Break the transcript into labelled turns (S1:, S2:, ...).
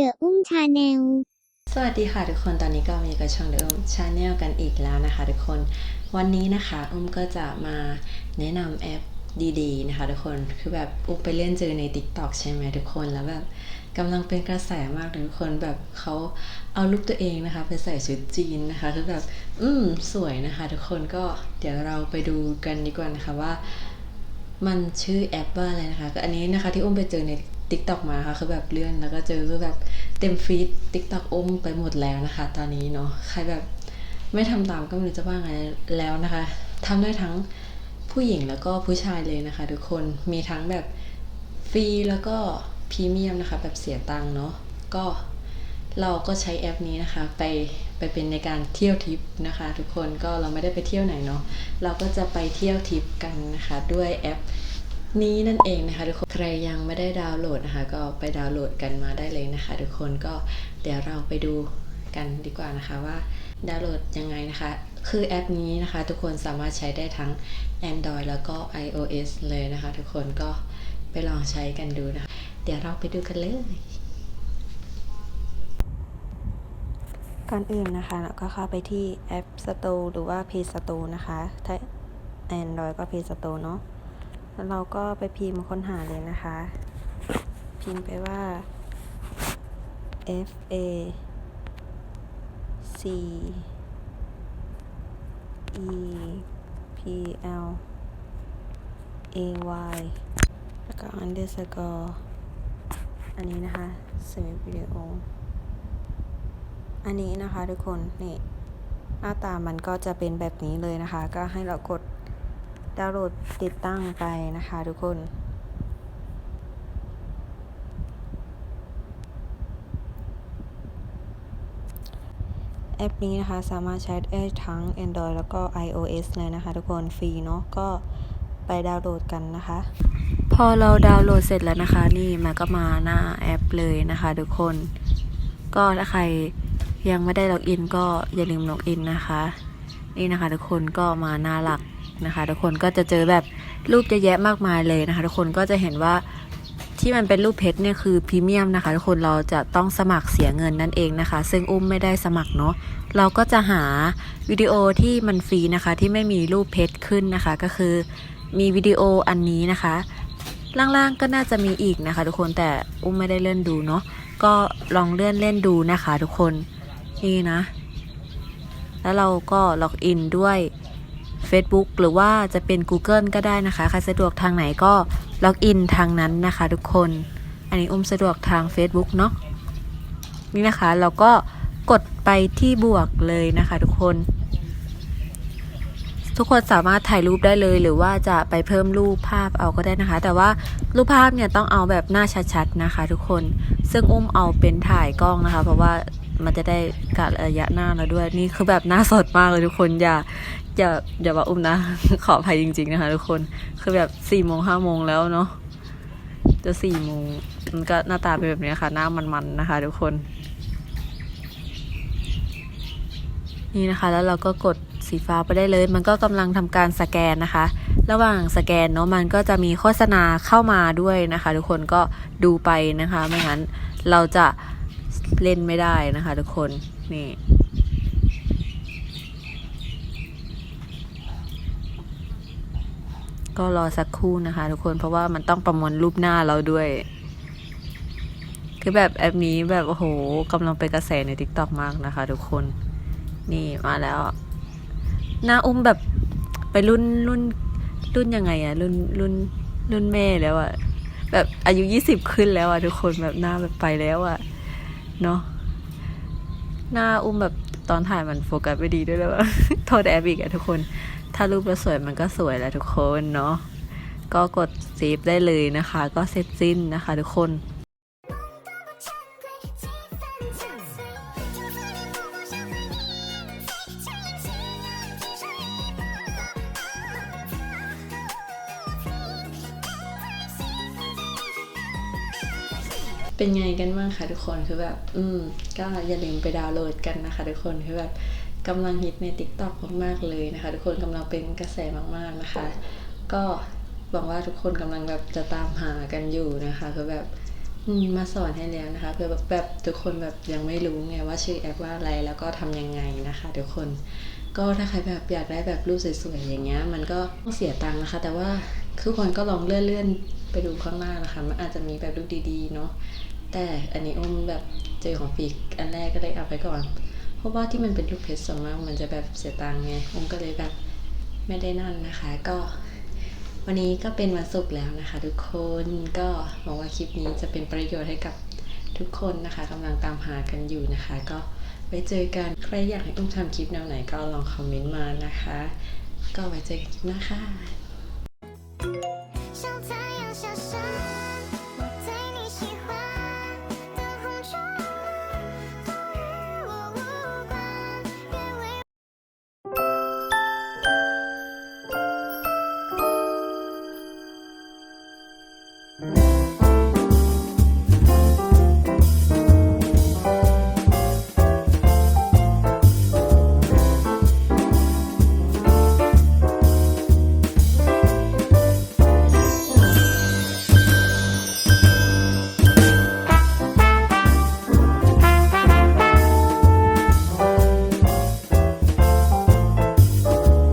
S1: เดอะอุ้มชาแนล
S2: สวัสดีค่ะทุกคน ตอนนี้ก็มาอยู่กับช่องเดอะอุ้มชาแนลกันอีกแล้วนะคะทุกคน วันนี้นะคะอุ้มก็จะมาแนะนำแอปดีๆนะคะทุกคน คือแบบอุ้มไปเล่นเจอใน Tik t o k ใช่ไหมทุกคน แล้วแบบกำลังเป็นกระแสมากเลยทุกคนแบบเขาเอารูปตัวเองนะคะไปใส่ชุดจีนนะคะคือแบบอืมสวยนะคะ ทุกคนก็เดี๋ยวเราไปดูกันดีกว่านะคะว่า มันชื่อแอปว่าอะไรนะคะก็อันนี้นะคะที่อุ้มไปเจอใน t ิ k t o k มานะคะคือแบบเลื่อนแล้วก็เจอคือแบบเต็มฟีด t ิ k t o k อุ้มไปหมดแล้วนะคะ ตอนนี้เนาะใครแบบไม่ทำตามก็ไม่รู้จะว่าไงแล้วนะคะทำได้ทั้งผู้หญิงแล้วก็ผู้ชายเลยนะคะ ทุกคนมีทั้งแบบฟรีแล้วก็พรีเมียมนะคะ แบบเสียตังค์เนาะก็เราก็ใช้แอปนี้นะคะ ไปไปเป็นในการเที่ยวทริปนะคะ ทุกคนก็เราไม่ได้ไปเที่ยวไหนเนาะเราก็จะไปเที่ยวทริปกันนะคะ ด้วยแอป นี้นั่นเองนะคะทุกคน ใครยังไม่ได้ดาวน์โหลดนะคะ ก็ไปดาวน์โหลดกันมาได้เลยนะคะ ทุกคนก็เดี๋ยวเราไปดูกันดีกว่านะคะว่าดาวน์โหลดยังไงนะคะ คือแอปนี้นะคะ ทุกคนสามารถใช้ได้ทั้ง Android แล้วก็ iOS เลยนะคะ ทุกคนก็ไปลองใช้กันดูนะคะ เดี๋ยวเราไปดูกันเลยก่อนอื่นนะคะเราก็เข้าไปที่แอป Store หรือว่า Play Store นะคะ ถ้า Android ก็ Play Store เนาะ แล้วเราก็ไปพิมพ์ค้นหาเลยนะคะ พิมพ์ไปว่า F A C E P L A Y แล้วก็ underscore อันนี้นะคะเซฟวิดีโอ อันนี้นะคะทุกคน นี่ หน้าตามันก็จะเป็นแบบนี้เลยนะคะ ก็ให้เรากด ดาวน์โหลดติดตั้งไปนะคะทุกคนแอปนี้นะคะสามารถใช้ได้ทั้ง Android แล้วก็ iOS เลยนะคะ ทุกคนฟรีเนาะก็ไปดาวน์โหลดกันนะคะ พอเราดาวน์โหลดเสร็จแล้วนะคะ นี่มันก็มาหน้าแอปเลยนะคะ ทุกคน ก็ถ้าใครยังไม่ได้ล็อกอินก็อย่าลืมล็อกอินนะคะ นี่นะคะ ทุกคนก็มาหน้าหลัก นะคะทุกคนก็จะเจอแบบรูปเยอะแยะมากมายเลยนะคะ ทุกคนก็จะเห็นว่าที่มันเป็นรูปเพชรเนี่ยคือพรีเมียมนะคะ ทุกคนเราจะต้องสมัครเสียเงินนั่นเองนะคะ ซึ่งอุ้มไม่ได้สมัครเนาะเราก็จะหาวิดีโอที่มันฟรีนะคะที่ไม่มีรูปเพชรขึ้นนะคะ ก็คือมีวิดีโออันนี้นะคะ ล่างๆก็น่าจะมีอีกนะคะ ทุกคนแต่อุ้มไม่ได้เลื่อนดูเนาะก็ลองเลื่อนเล่นดูนะคะ ทุกคนนี่นะ แล้วเราก็ล็อกอินด้วย Facebook หรือว่าจะเป็น Google ก็ได้นะคะ ใครสะดวกทางไหนก็ล็อกอินทางนั้นนะคะทุกคน อันนี้อุ้มสะดวกทาง Facebook เนาะนี่นะคะเราก็กดไปที่บวกเลยนะคะทุกคน ทุกคนสามารถถ่ายรูปได้เลยหรือว่าจะไปเพิ่มรูปภาพเอาก็ได้นะคะ แต่ว่ารูปภาพเนี่ยต้องเอาแบบหน้าชัดๆนะคะ ทุกคนซึ่งอุ้มเอาเป็นถ่ายกล้องนะคะ เพราะว่า มันจะได้กะระยะหน้าเราด้วยนี่คือแบบหน้าสดมากเลยทุกคนอย่าอย่าอย่าว่าอุ้มนะ ขออภัยจริง ๆ นะคะทุกคนคือแบบสี่โมงห้าโมงแล้วเนาะจะสี่โมงมันก็หน้าตาเป็นแบบนี้ค่ะหน้ามันๆนะคะ ทุกคน นี่นะคะ แล้วเราก็กดสีฟ้าไปได้เลย มันก็กำลังทำการสแกนนะคะ ระหว่างสแกนเนาะมันก็จะมีโฆษณาเข้ามาด้วยนะคะ ทุกคนก็ดูไปนะคะ ไม่งั้นเราจะ เล่นไม่ได้นะคะทุกคน นี่ ก็รอสักครู่นะคะทุกคนเพราะว่ามันต้องประมวลรูปหน้าเราด้วย คือแบบแอปนี้แบบโอ้โหกำลังเป็นกระแสใน t ิ k t o k มากนะคะทุกคน นี่มาแล้ว หน้าอุ้มแบบไปรุ่นรุ่นรุ่นยังไงอะรุ่นรุ่นรุ่นแม่แล้วอะแบบอายุยี่สิบขึ้นแล้วอะทุกคนแบบหน้าแบบไปแล้วอะ เนาะหน้าอุ้มแบบตอนถ่ายมันโฟกัสไม่ดีด้วยแล้วว่าโทษแอปอีกอะทุกคน ถ้ารูปเราสวยมันก็สวยแหละทุกคนเนาะก็กดเซฟได้เลยนะคะ ก็เสร็จสิ้นนะคะทุกคน เป็นไงกันบ้างคะทุกคนคือแบบ อืม ก็อย่าลืมไปดาวน์โหลดกันนะคะทุกคนคือแบบกำลังฮิตใน t ิ k t o k มากๆเลยนะคะ ทุกคนกำลังเป็นกระแสมากๆนะคะ ก็หวังว่าทุกคนกำลังแบบจะตามหากันอยู่นะคะคือแบบอืมมาสอนให้แล้วนะคะเพื่อแบบแบบทุกคนแบบยังไม่รู้ไงว่าชื่อแอปว่าอะไรแล้วก็ทำยังไงนะคะ ทุกคนก็ถ้าใครแบบอยากได้แบบรูปสวยๆอย่างเงี้ย มันก็ต้องเสียตังค์นะคะ แต่ว่าทุกคนก็ลองเลื่อนๆ ไปดูข้างหน้านะคะ มันอาจจะมีแบบรูปดีๆ เนาะแต่อันนี้อุ้มแบบเจอของฟรีอันแรกก็เลยเอาไปก่อน เพราะว่าที่มันเป็นรูปเพชรส่วนมากมันจะแบบเสียตังค์ไงอุ้มก็เลยแบบไม่ได้นั่นนะคะ ก็ วันนี้ก็เป็นวันศุกร์แล้วนะคะ ทุกคนก็หวังว่าคลิปนี้จะเป็นประโยชน์ให้กับทุกคนนะคะกำลังตามหากันอยู่นะคะ ก็ไว้เจอกันใครอยากให้อุ้มทำคลิปแนวไหนก็ลองคอมเมนต์มานะคะ ก็ไว้เจอกันคลิปหน้าค่ะ